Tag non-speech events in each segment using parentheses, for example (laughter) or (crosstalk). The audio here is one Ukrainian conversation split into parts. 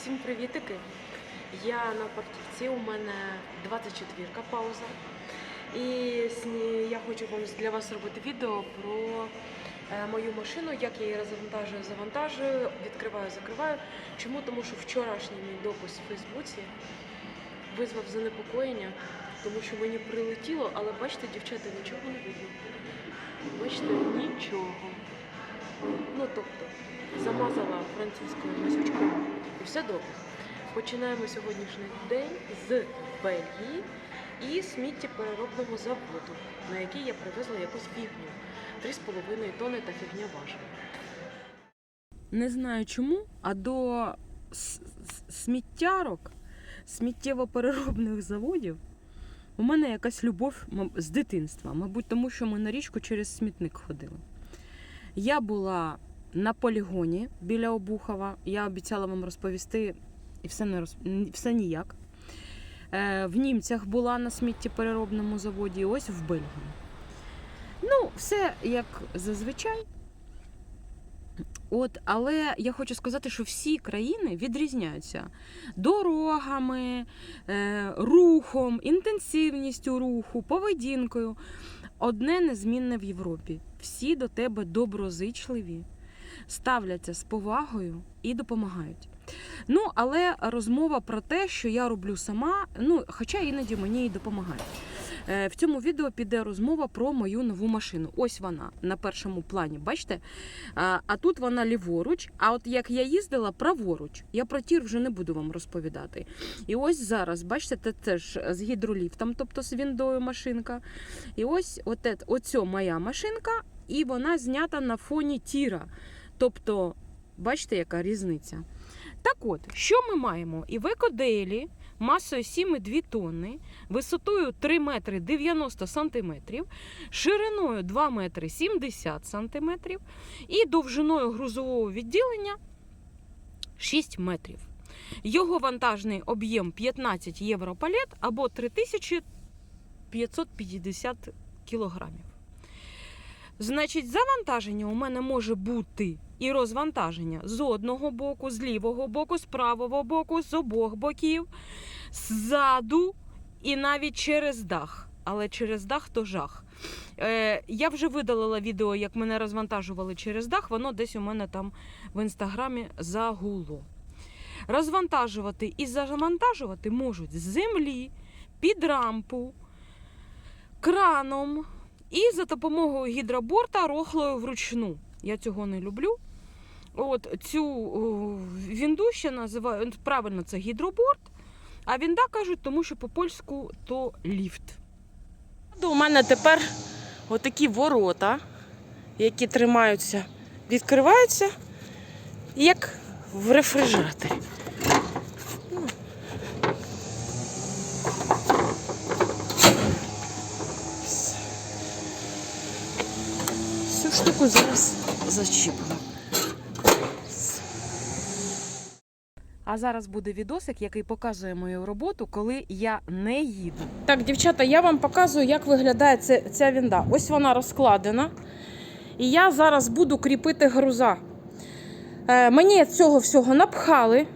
Всім привітики! Я на партійці, у мене 24-ка пауза. І я хочу вам для вас зробити відео про е, мою машину, як я її розвантажую, завантажую, відкриваю, закриваю. Чому? Тому що вчорашній мій допис в Фейсбуці визвав занепокоєння, тому що мені прилетіло, але бачите, дівчата, нічого не видно. Бачите, нічого. Ну тобто, замазала французькою масючкою і все добре. Починаємо сьогоднішній день з Бельгії і сміттєпереробного заводу, на який я привезла якусь фігню. 3,5 тони та фігня важить. Не знаю чому, а до сміттярок, сміттєво-переробних заводів у мене якась любов з дитинства. Мабуть, тому що ми на річку через смітник ходили. Я була на полігоні біля Обухова. Я обіцяла вам розповісти, і все, не роз... н- все ніяк. Е, в німцях була на сміттєпереробному заводі, ось в Бельгії. Ну, все як зазвичай. От, але я хочу сказати, що всі країни відрізняються дорогами, е, рухом, інтенсивністю руху, поведінкою. Одне незмінне в Європі: всі до тебе доброзичливі, ставляться з повагою і допомагають. Ну, але розмова про те, що я роблю сама, ну, хоча іноді мені і допомагають. Е, В цьому відео піде розмова про мою нову машину. Ось вона на першому плані, бачите? А, тут вона ліворуч. А от як я їздила, праворуч. Я про тір вже не буду вам розповідати. І ось зараз, бачите, це теж з гідроліфтом, тобто з віндою машинка. І ось оцьо моя машинка, і вона знята на фоні тіра. Тобто, бачите, яка різниця. Так от, що ми маємо? Івеко Дейлі масою 7,2 тонни, висотою 3 метри 90 сантиметрів, шириною 2 метри 70 сантиметрів і довжиною грузового відділення 6 метрів. Його вантажний об'єм 15 євро палет або 3550 кілограмів. Значить, завантаження у мене може бути і розвантаження з одного боку, з лівого боку, з правого боку, з обох боків, ззаду і навіть через дах. Але через дах то жах. Е, я вже видалила відео, як мене розвантажували через дах, воно десь у мене там в інстаграмі загуло. Розвантажувати і завантажувати можуть з землі, під рампу, краном і за допомогою гідроборта рохлою вручну. Я цього не люблю. От цю вінду ще називають правильно це гідроборт, а вінда кажуть, тому що по-польську то ліфт. У мене тепер отакі ворота, які тримаються, відкриваються, як в рефрижераторі. Штуку зараз зачіпимо. А зараз буде відосик, який показує мою роботу, коли я не їду. Так, дівчата, я вам показую, як виглядає ця, ця вінда. Ось вона розкладена. І я зараз буду кріпити груза. Е, мені цього всього напхали.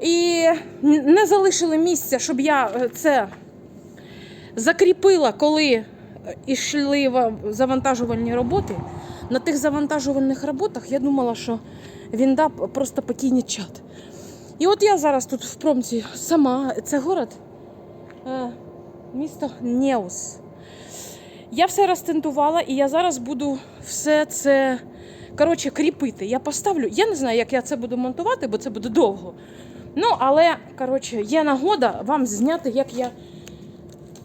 І не залишили місця, щоб я е, це закріпила, коли йшли завантажувальні роботи. На тих завантажувальних роботах я думала, що вінда п- просто покине чат. І от я зараз тут в промці сама, це город, е, місто Неус. Я все розтентувала і я зараз буду все це коротше, кріпити. Я поставлю. Я не знаю, як я це буду монтувати, бо це буде довго. Ну, але, коротше, є нагода вам зняти, як я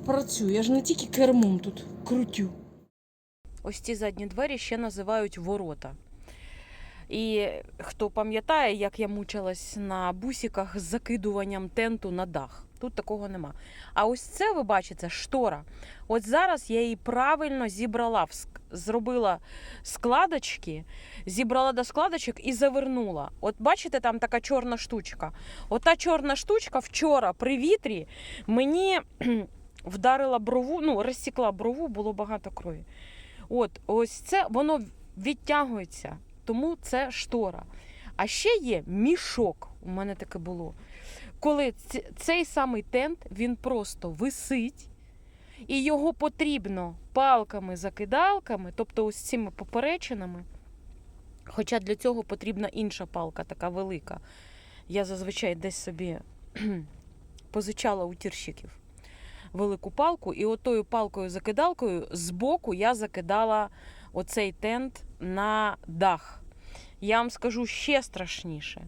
працюю. Я ж не тільки кермом тут крутю. Ось ці задні двері ще називають ворота. І хто пам'ятає, як я мучилась на бусиках з закидуванням тенту на дах. Тут такого нема. А ось це ви бачите штора. От зараз я її правильно зібрала, зробила складочки, зібрала до складочок і завернула. От бачите, там така чорна штучка. Ота чорна штучка вчора при вітрі мені вдарила брову, ну, розсікла брову, було багато крові. От, ось це воно відтягується, тому це штора. А ще є мішок. У мене таке було. Коли цей самий тент він просто висить, і його потрібно палками-закидалками, тобто ось цими поперечинами. Хоча для цього потрібна інша палка, така велика. Я зазвичай десь собі (clears throat) позичала у тірщиків велику палку, і отою палкою-закидалкою збоку я закидала оцей тент на дах. Я вам скажу ще страшніше.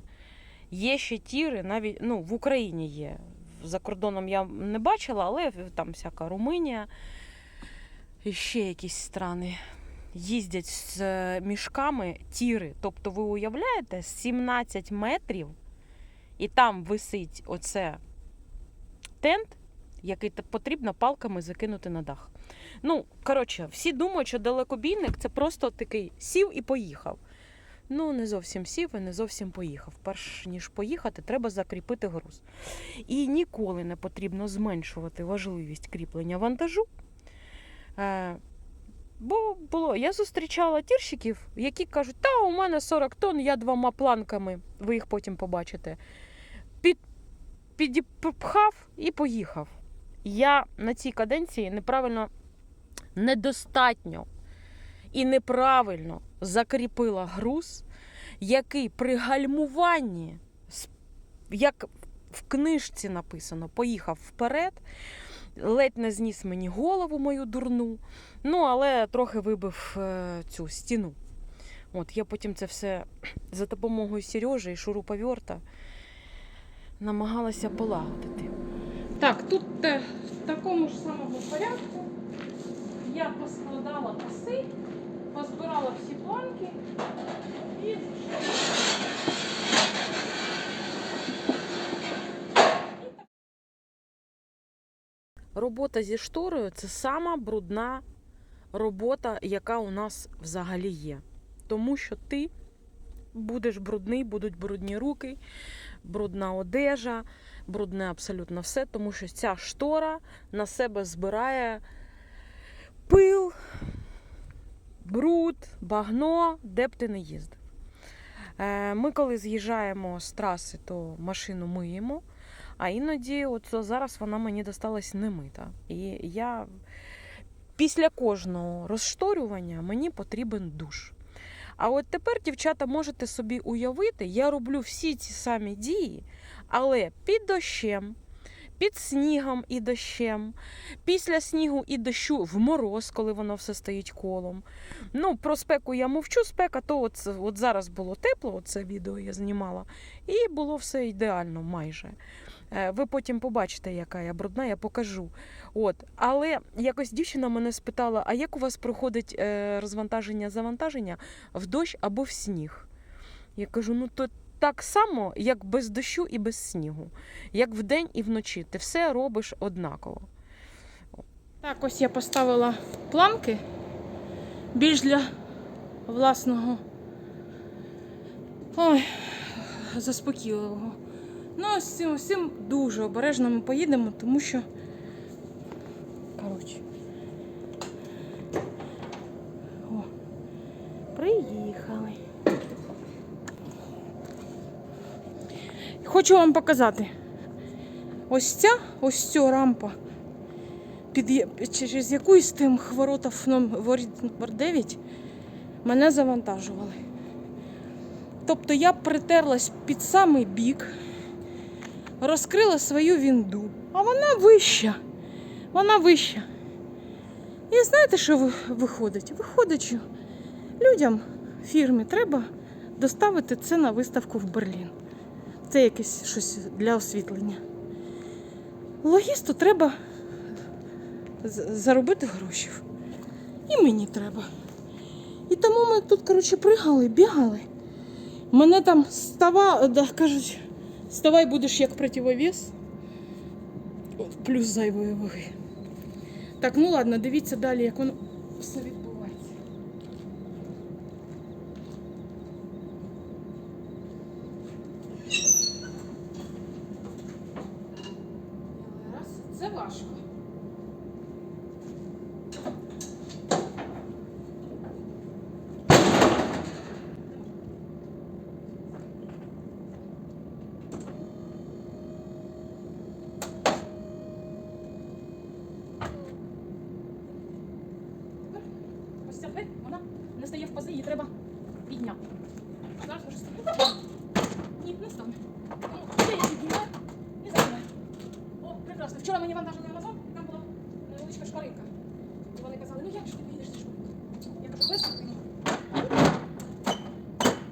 Є ще тіри, навіть ну, в Україні є. За кордоном я не бачила, але там всяка Румунія і ще якісь страни їздять з е, мішками тіри. Тобто, ви уявляєте, 17 метрів, і там висить оце тент, який потрібно палками закинути на дах. Ну, коротше, всі думають, що далекобійник це просто такий сів і поїхав. Ну, не зовсім сів і не зовсім поїхав. Перш ніж поїхати, треба закріпити груз. І ніколи не потрібно зменшувати важливість кріплення вантажу. Е, бо було, я зустрічала тірщиків, які кажуть, та у мене 40 тонн, я двома планками, ви їх потім побачите. Під, підіпхав і поїхав. Я на цій каденції неправильно, недостатньо і неправильно закріпила груз, який при гальмуванні, як в книжці написано, поїхав вперед, ледь не зніс мені голову мою дурну, ну але трохи вибив е, цю стіну. От, я потім це все за допомогою Сережі і шуруповерта намагалася полагодити. Так, тут в такому ж самому порядку я поскладала паси, позбирала всі планки і Робота зі шторою це сама брудна робота, яка у нас взагалі є. Тому що ти будеш брудний, будуть брудні руки, брудна одежа, брудне абсолютно все, тому що ця штора на себе збирає пил, бруд, багно, де б ти не їздив. Е, Ми, коли з'їжджаємо з траси, то машину миємо, а іноді, от зараз вона мені досталась немита. І я після кожного розшторювання мені потрібен душ. А от тепер, дівчата, можете собі уявити, я роблю всі ці самі дії, але під дощем, під снігом і дощем, після снігу і дощу в мороз, коли воно все стоїть колом. Ну, про спеку я мовчу, спека, то от, от зараз було тепло, це відео я знімала, і було все ідеально майже. Е, Ви потім побачите, яка я брудна, я покажу. От. Але якось дівчина мене спитала: а як у вас проходить е, розвантаження завантаження в дощ або в сніг? Я кажу: ну то так само, як без дощу і без снігу, як вдень і вночі. Ти все робиш однаково. Так, ось я поставила планки більш для власного ой, заспокійливого. Ну, з цим, з цим дуже обережно ми поїдемо, тому що. Коротше. Хочу вам показати. Ось ця, ось ця рампа, під, через яку з тим хворотов номер 9 мене завантажували. Тобто я притерлась під самий бік, розкрила свою вінду, а вона вища. Вона вища. І знаєте, що виходить? Виходить, що людям фірмі треба доставити це на виставку в Берлін. Це якесь щось для освітлення. Логісту треба заробити гроші. І мені треба. І тому ми тут, коротше, пригали, бігали. Мене там става, да, кажуть, ставай будеш як противовес. Плюс зайвої ваги. Так, ну ладно, дивіться далі, як воно все відбувається. Раз, це важко. підняти. Зараз може стане. Ні, не стане. Ну, це я піднімаю і забираю. О, прекрасно. Вчора мені вантажили Амазон, там була невеличка шпаринка. І вони казали, ну як ж ти поїдеш зі шпаринкою? Я кажу, без.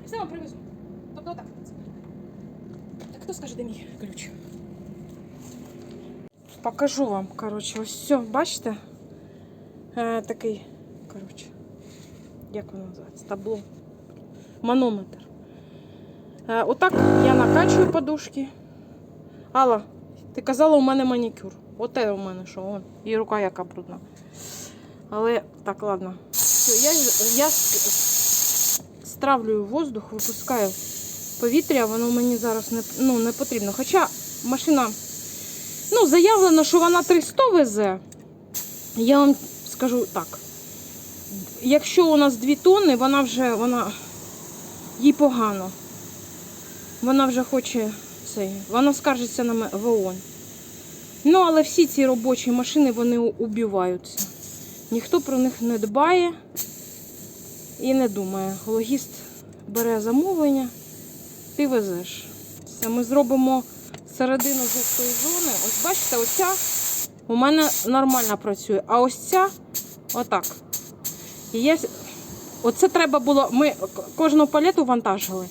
І все привезу. Тобто отак. Так хто скаже, де мій ключ? Покажу вам, коротше, ось все, бачите? Е, такий, коротше, як воно називається? Табло. Манометр. Е, отак я накачую подушки. Алла, ти казала, у мене манікюр. Оте у мене що. І рука яка брудна. Але так, ладно. Все, я, я стравлюю воздух, випускаю повітря, воно мені зараз не, ну, не потрібно. Хоча машина, ну, заявлено, що вона 300 везе. Я вам скажу так. Якщо у нас 2 тонни, вона вже вона їй погано. Вона вже хоче цей. Вона скаржиться на ме- в Ну, але всі ці робочі машини вони убиваються. Ніхто про них не дбає і не думає. Логіст бере замовлення, ти везеш. Все, ми зробимо середину жовтої зони. Ось бачите, оця у мене нормально працює. А ось ця отак. І є... Оце треба було. Ми кожну палету вантажили.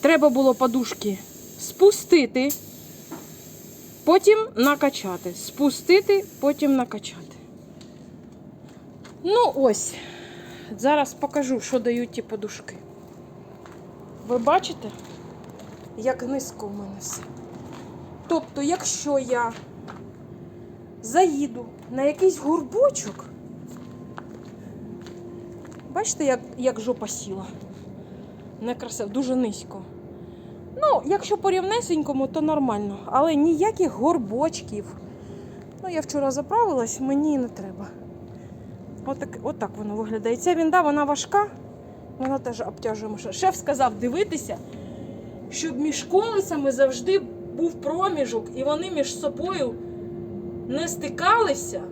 Треба було подушки спустити, потім накачати. Спустити, потім накачати. Ну, ось. Зараз покажу, що дають ті подушки. Ви бачите, як низько в мене все. Тобто, якщо я заїду на якийсь горбочок, бачите, як, як жопа сіла. Некрасиво, дуже низько. Ну, якщо по рівнесенькому, то нормально. Але ніяких горбочків. Ну, я вчора заправилась, мені не треба. Отак, отак воно виглядає. Ця вінда, вона важка, вона теж обтяжує машину. Шеф сказав дивитися, щоб між колесами завжди був проміжок, і вони між собою не стикалися.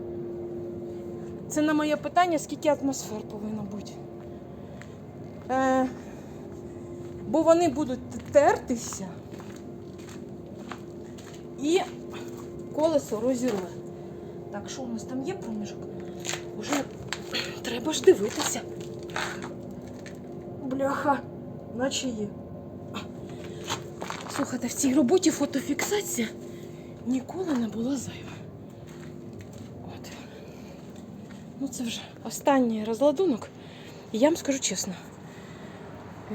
Це на моє питання, скільки атмосфер повинно бути. Е, бо вони будуть тертися і колесо розірве. Так, що у нас там є проміжок? Уже треба ж дивитися. Бляха, наче є. Слухайте, в цій роботі фотофіксація ніколи не була зайва. От. Ну це вже останній розладунок. І я вам скажу чесно.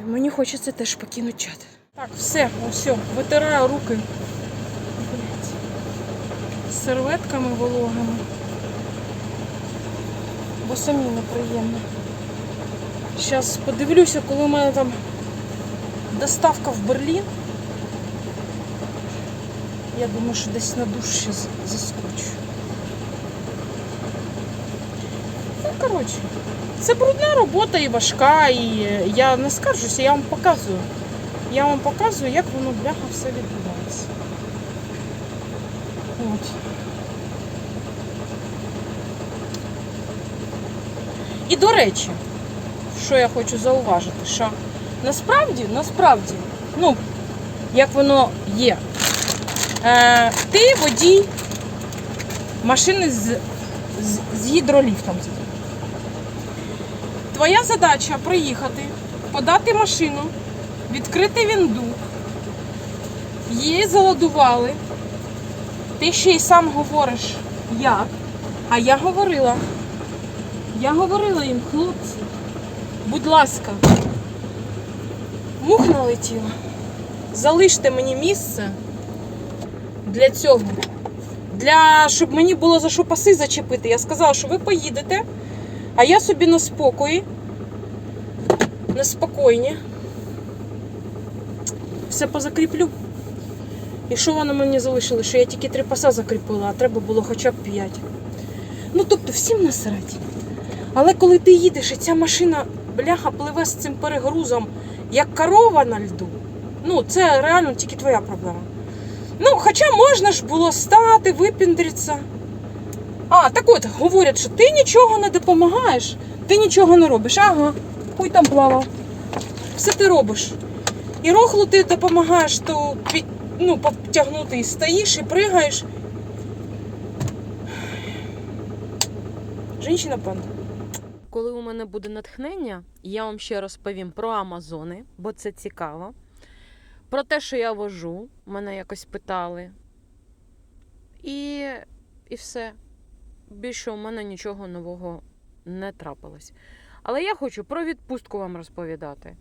Мені хочеться теж покинути чат. Так, все, все, витираю руки. Блядь. З серветками вологими. Бо самі неприємно. Зараз подивлюся, коли у мене там доставка в Берлін. Я думаю, що десь на душ ще заскочу. Ну, коротше, це брудна робота і важка, і е, я не скаржуся, я вам показую. Я вам показую, як воно бляха все відбувається. От. І до речі, що я хочу зауважити, що насправді, насправді, ну, як воно є, е, ти водій машини з, з, з гідроліфтом. Твоя задача приїхати, подати машину, відкрити вінду, її заладували. Ти ще й сам говориш як. А я говорила. Я говорила їм, хлопці, будь ласка, мух налетіла. Залиште мені місце для цього. Для, щоб мені було за що паси зачепити. Я сказала, що ви поїдете, а я собі на спокої, на спокійні. Все позакріплю. І що вони мені залишили? Що я тільки три паса закріпила, а треба було хоча б п'ять. Ну, тобто, всім насрать. Але коли ти їдеш і ця машина, бляха, пливе з цим перегрузом, як корова на льду, ну, це реально тільки твоя проблема. Ну, хоча можна ж було стати, випіндритися. А, так от, говорять, що ти нічого не допомагаєш, ти нічого не робиш. Ага, хуй там плавав. все ти робиш. І рохлу ти допомагаєш то під, ну, потягнути і стоїш, і пригаєш. Жінчина панда. Коли у мене буде натхнення, я вам ще розповім про Амазони, бо це цікаво. Про те, що я вожу, мене якось питали. І, і все. Більше у мене нічого нового не трапилось. Але я хочу про відпустку вам розповідати.